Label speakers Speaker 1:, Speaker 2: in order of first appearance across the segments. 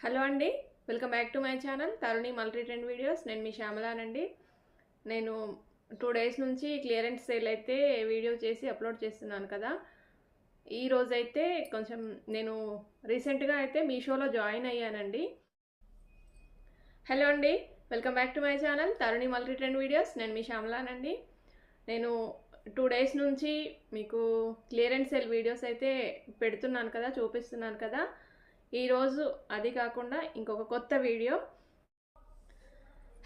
Speaker 1: Hello అండి welcome back to my channel. Taruni multi trend videos. నేను మీ శ్యామలానండి. నేను టూ డేస్ నుంచి క్లియరెన్స్ సేల్ అయితే వీడియో చేసి అప్లోడ్ చేస్తున్నాను కదా. ఈ రోజైతే కొంచెం నేను రీసెంట్గా అయితే మీషోలో జాయిన్ అయ్యానండి. హలో అండి welcome back to my channel. Taruni multi trend videos. నేను మీ శ్యామలానండి. నేను టూ డేస్ నుంచి మీకు క్లియరెన్స్ సేల్ వీడియోస్ అయితే పెడుతున్నాను కదా చూపిస్తున్నాను కదా. ఈరోజు అది కాకుండా ఇంకొక కొత్త వీడియో.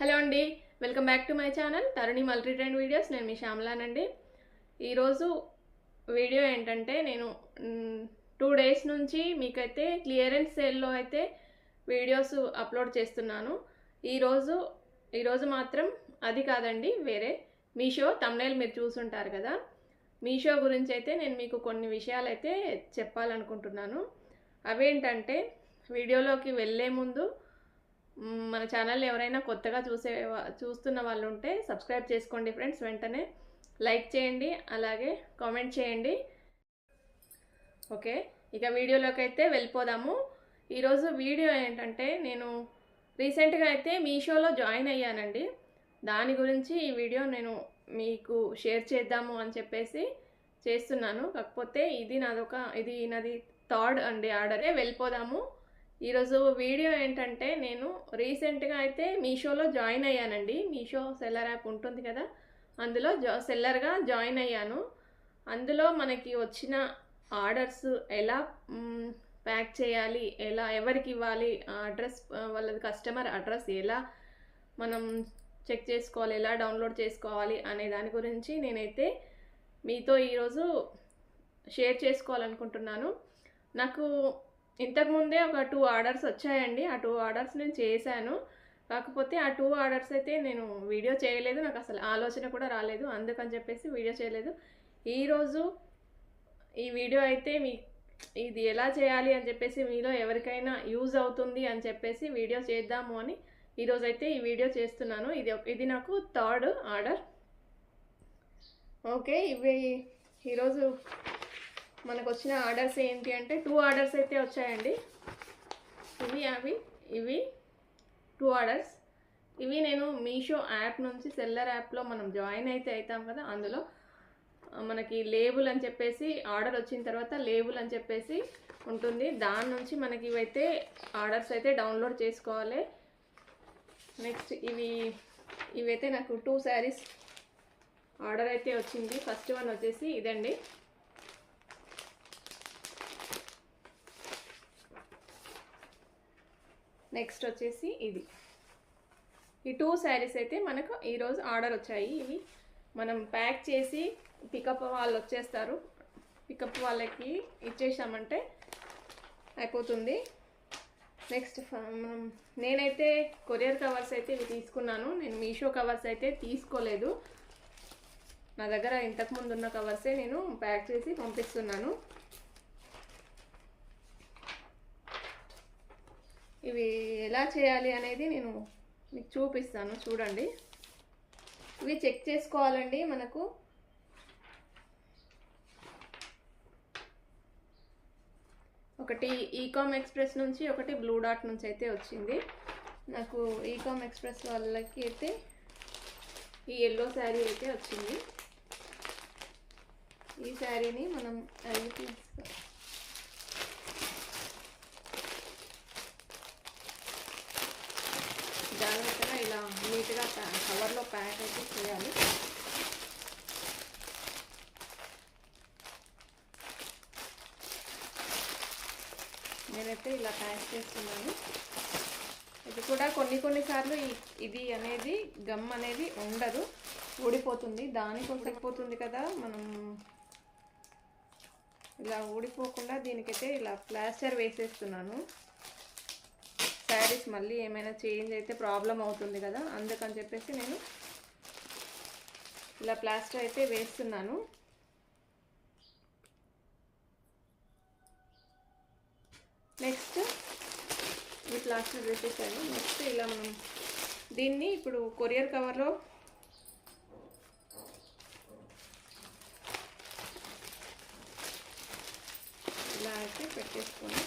Speaker 1: హలో అండి welcome back to my channel. Taruni multi trend videos. నేను మీ శ్యామలానండి. ఈరోజు వీడియో ఏంటంటే నేను టూ డేస్ నుంచి మీకైతే క్లియరెన్స్ సేల్లో అయితే వీడియోస్ అప్లోడ్ చేస్తున్నాను. ఈరోజు ఈరోజు మాత్రం అది కాదండి వేరే మీషో తమ్నేల్ మీరు చూసుంటారు కదా. మీషో గురించి అయితే నేను మీకు కొన్ని విషయాలు అయితే చెప్పాలనుకుంటున్నాను. అవేంటంటే వీడియోలోకి వెళ్ళే ముందు మన ఛానల్ ఎవరైనా కొత్తగా చూసే చూస్తున్న వాళ్ళు ఉంటే సబ్స్క్రైబ్ చేసుకోండి ఫ్రెండ్స్. వెంటనే లైక్ చేయండి అలాగే కామెంట్ చేయండి. ఓకే ఇక వీడియోలోకి అయితే వెళ్ళిపోదాము. ఈరోజు వీడియో ఏంటంటే నేను రీసెంట్గా అయితే మీషోలో జాయిన్ అయ్యానండి. దాని గురించి ఈ వీడియో నేను మీకు షేర్ చేద్దాము అని చెప్పేసి చేస్తున్నాను. కాకపోతే ఇది నాదొక ఇది నాది థర్డ్ అండి ఆర్డరే వెళ్ళిపోదాము. ఈరోజు వీడియో ఏంటంటే నేను రీసెంట్గా అయితే మీషోలో జాయిన్ అయ్యానండి. మీషో సెల్లర్ యాప్ ఉంటుంది కదా అందులో జా సెల్లర్గా జాయిన్ అయ్యాను. అందులో మనకి వచ్చిన ఆర్డర్స్ ఎలా ప్యాక్ చేయాలి ఎలా ఎవరికి ఇవ్వాలి ఆ అడ్రస్ వాళ్ళది కస్టమర్ అడ్రస్ ఎలా మనం చెక్ చేసుకోవాలి ఎలా డౌన్లోడ్ చేసుకోవాలి అనే దాని గురించి నేనైతే మీతో ఈరోజు షేర్ చేసుకోవాలనుకుంటున్నాను. నాకు ఇంతకుముందే ఒక టూ ఆర్డర్స్ వచ్చాయండి. ఆ టూ ఆర్డర్స్ నేను చేశాను. కాకపోతే ఆ టూ ఆర్డర్స్ అయితే నేను వీడియో చేయలేదు. నాకు అసలు ఆలోచన కూడా రాలేదు. అందుకని చెప్పేసి వీడియో చేయలేదు. ఈరోజు ఈ వీడియో అయితే మీ ఇది ఎలా చేయాలి అని చెప్పేసి మీలో ఎవరికైనా యూజ్ అవుతుంది అని చెప్పేసి వీడియో చేద్దాము అని ఈరోజు అయితే ఈ వీడియో చేస్తున్నాను. ఇది ఇది నాకు థర్డ్ ఆర్డర్. ఓకే ఇవి ఈరోజు మనకు వచ్చిన ఆర్డర్స్ ఏంటి అంటే టూ ఆర్డర్స్ అయితే వచ్చాయండి. ఇవి అవి ఇవి టూ ఆర్డర్స్. ఇవి నేను మీషో యాప్ నుంచి సెల్లర్ యాప్లో మనం జాయిన్ అయితే అవుతాం కదా అందులో మనకి లేబుల్ అని చెప్పేసి ఆర్డర్ వచ్చిన తర్వాత లేబుల్ అని చెప్పేసి ఉంటుంది. దాని నుంచి మనకి ఇవైతే ఆర్డర్స్ అయితే డౌన్లోడ్ చేసుకోవాలి. నెక్స్ట్ ఇవి ఇవైతే నాకు టూ శారీస్ ఆర్డర్ అయితే వచ్చింది. ఫస్ట్ వన్ వచ్చేసి ఇదండి. నెక్స్ట్ వచ్చేసి ఇది. ఈ టూ శారీస్ అయితే మనకు ఈరోజు ఆర్డర్ వచ్చాయి. ఇవి మనం ప్యాక్ చేసి పికప్ వాళ్ళు వచ్చేస్తారు. పికప్ వాళ్ళకి ఇచ్చేసామంటే అయిపోతుంది. నెక్స్ట్ ఫ- మనం నేనైతే కొరియర్ కవర్స్ అయితే ఇవి తీసుకున్నాను. నేను మీషో కవర్స్ అయితే తీసుకోలేదు. నా దగ్గర ఇంతకుముందు ఉన్న కవర్సే నేను ప్యాక్ చేసి పంపిస్తున్నాను. ఇవి ఎలా చేయాలి అనేది నేను మీకు చూపిస్తాను చూడండి. ఇవి చెక్ చేసుకోవాలండి మనకు. ఒకటి ఈకామ్ ఎక్స్ప్రెస్ నుంచి ఒకటి బ్లూ డాట్ నుంచి అయితే వచ్చింది. నాకు ఈకామ్ ఎక్స్ప్రెస్ వాళ్ళకి అయితే ఈ ఎల్లో శారీ అయితే వచ్చింది. ఈ శారీని మనం అవి తీసుకో జాగ్రత్తగా ఇలా నీట్గా ప్యా కవర్లో ప్యాక్ అయితే చేయాలి అయితే ఇలా ప్యాక్ చేస్తున్నాను. ఇది కూడా కొన్ని కొన్నిసార్లు ఇది అనేది గమ్ అనేది ఉండదు ఊడిపోతుంది. దానికి పోతుంది కదా మనం ఇలా ఊడిపోకుండా దీనికైతే ఇలా ప్లాస్టర్ వేసేస్తున్నాను. శారీస్ మళ్ళీ ఏమైనా చేంజ్ అయితే ప్రాబ్లం అవుతుంది కదా అందుకని చెప్పేసి నేను ఇలా ప్లాస్టర్ అయితే వేస్తున్నాను. నెక్స్ట్ ఈ ప్లాస్టర్ వేసేసాను. నెక్స్ట్ ఇలా మనం దీన్ని ఇప్పుడు కొరియర్ కవర్లో ఇలా అయితే పెట్టేసుకొని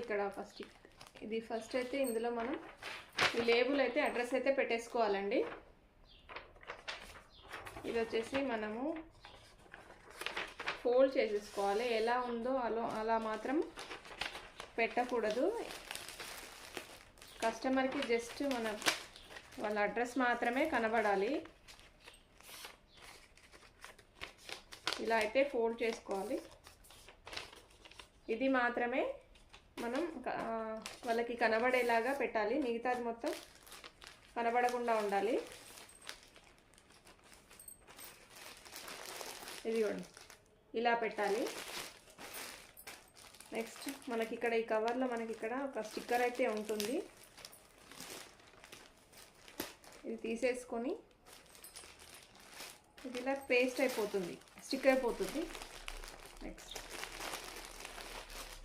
Speaker 1: ఇక్కడ ఫస్ట్ ఇది ఫస్ట్ అయితే ఇందులో మనం ఈ లేబుల్ అయితే అడ్రస్ అయితే పెట్టేసుకోవాలండి. ఇది వచ్చేసి మనము ఫోల్డ్ చేసేసుకోవాలి. ఎలా ఉందో అలా అలా మాత్రం పెట్టకూడదు. కస్టమర్కి జస్ట్ మన వాళ్ళ అడ్రస్ మాత్రమే కనబడాలి. ఇలా అయితే ఫోల్డ్ చేసుకోవాలి. ఇది మాత్రమే వాళ్ళకి కనబడేలాగా పెట్టాలి. మిగతాది మొత్తం కనబడకుండా ఉండాలి. ఇదిగోండి. ఇలా పెట్టాలి. నెక్స్ట్ మనకి ఇక్కడ ఈ కవర్లో మనకి ఇక్కడ ఒక స్టిక్కర్ అయితే ఉంటుంది. ఇది తీసేసుకొని ఇది ఇలా పేస్ట్ అయిపోతుంది. స్టిక్ అయిపోతుంది. నెక్స్ట్.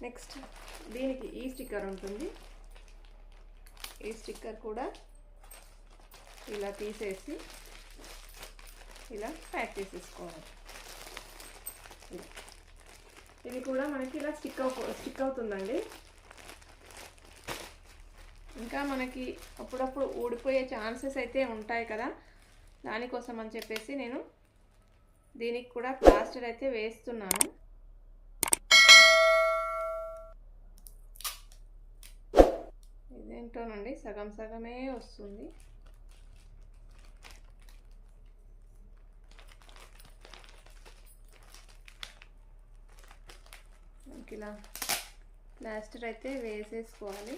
Speaker 1: నెక్స్ట్ దీనికి ఈ స్టిక్కర్ ఉంటుంది. ఈ స్టిక్కర్ కూడా ఇలా తీసేసి ఇలా ప్యాక్ చేసేసుకోవాలి. ఇది. కూడా మనకి ఇలా స్టిక్ అవు స్టిక్ అవుతుందండి. ఇంకా మనకి అప్పుడప్పుడు ఊడిపోయే ఛాన్సెస్ అయితే ఉంటాయి కదా. దానికోసం అని చెప్పేసి నేను దీనికి కూడా ప్లాస్టర్ అయితే వేస్తున్నాను. ఇదేంటోనండి సగం సగమే వస్తుంది. మనకి ఇలా ప్లాస్టర్ అయితే వేసేసుకోవాలి.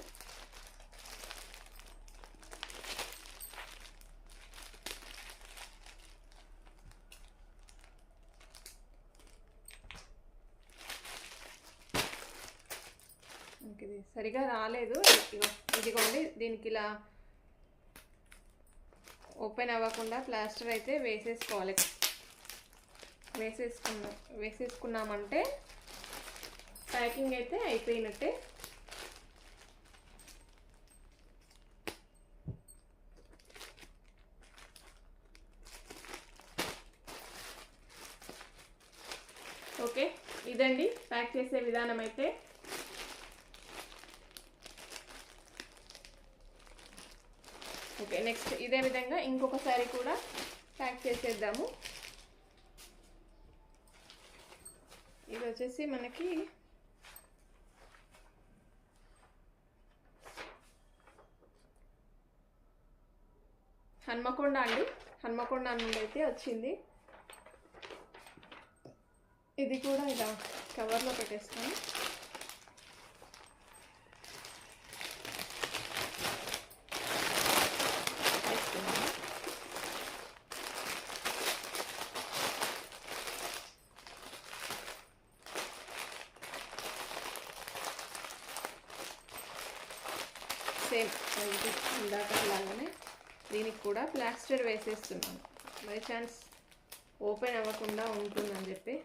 Speaker 1: నాకు ఇది సరిగా రాలేదు. ఇదిగోండి. దీనికి ఇలా ఓపెన్ అవ్వకుండా ప్లాస్టర్ అయితే వేసేసుకోవాలి. వేసేసుకున్నా వేసేసుకున్నామంటే ప్యాకింగ్ అయితే అయిపోయినట్టే. ఓకే ఇదండి. ప్యాక్ చేసే విధానం అయితే ఓకే నెక్స్ట్ ఇదే విధంగా ఇంకొకసారి కూడా ప్యాక్ చేసేద్దాము. ఇది వచ్చేసి మనకి హన్మకొండ అండి. హన్మకొండ నుండి అయితే వచ్చింది. ఇది కూడా ఇలా కవర్లో పెట్టేస్తాను వేస్తున్నాను. సేమ్ ఇది ఇందాక లాగానే దీనికి కూడా ప్లాస్టర్ వేసేస్తున్నాను. బై ఛాన్స్ ఓపెన్ అవ్వకుండా ఉంటుందని చెప్పి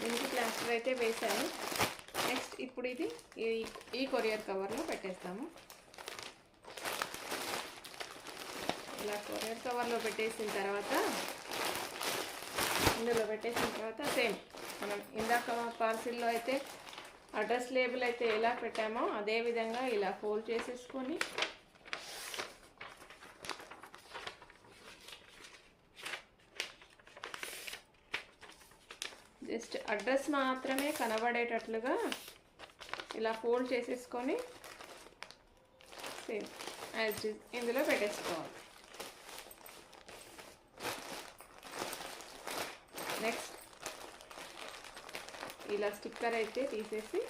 Speaker 1: దీనికి ప్లాస్టర్ అయితే వేసాను. నెక్స్ట్ ఇప్పుడు ఇది ఈ ఈ కొరియర్ కవర్లో పెట్టేస్తాము. ఇలా కొరియర్ కవర్లో పెట్టేసిన తర్వాత ఇందులో పెట్టేసిన తర్వాత సేమ్ మనం ఇందాక పార్సిల్లో అయితే అడ్రస్ లేబుల్ అయితే ఎలా పెట్టామో అదే విధంగా ఇలా ఫోల్డ్ చేసేసుకొని జస్ట్ అడ్రస్ మాత్రమే కనబడేటట్లుగా ఇలా ఫోల్డ్ చేసేసుకొని సేమ్ యాజ్ ఇందులో పెట్టేసుకోవాలి. నెక్స్ట్ ఇలా స్టిక్కర్ అయితే తీసేసి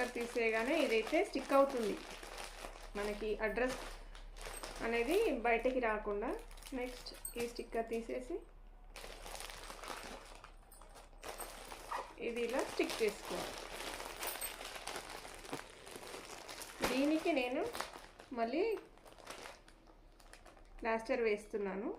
Speaker 1: స్టిక్కర్ తీసేయగానే ఇదైతే స్టిక్ అవుతుంది. మనకి అడ్రస్ అనేది బయటకి రాకుండా నెక్స్ట్ ఈ స్టిక్కర్ తీసేసి ఇది ఇలా స్టిక్ చేసుకోవాలి. దీనికి నేను మళ్ళీ ప్లాస్టర్ వేస్తున్నాను.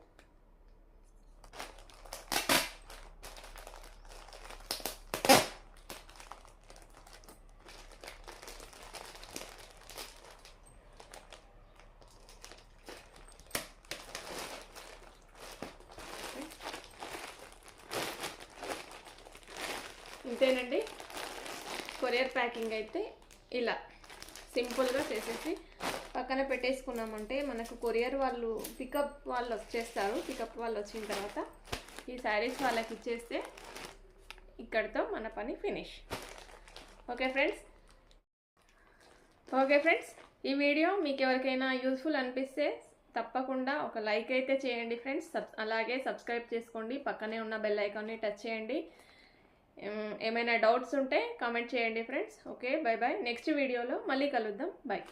Speaker 1: ఇంతేనండి కొరియర్ ప్యాకింగ్ అయితే ఇలా సింపుల్గా చేసేసి పక్కన పెట్టేసుకున్నామంటే మనకు కొరియర్ వాళ్ళు పికప్ వాళ్ళు వచ్చేస్తారు. పికప్ వాళ్ళు వచ్చిన తర్వాత ఈ శారీస్ వాళ్ళకి ఇచ్చేస్తే ఇక్కడితో మన పని finish. Okay friends? Okay friends ఈ వీడియో మీకు ఎవరికైనా యూస్ఫుల్ అనిపిస్తే తప్పకుండా ఒక లైక్ అయితే చేయండి ఫ్రెండ్స్. సబ్ అలాగే సబ్స్క్రైబ్ చేసుకోండి. పక్కనే ఉన్న బెల్ ఐకాన్ని టచ్ చేయండి. ఏమైనా డౌట్స్ ఉంటే కామెంట్ చేయండి friends. Okay bye bye next వీడియోలో మళ్ళీ కలుద్దాం. బాయ్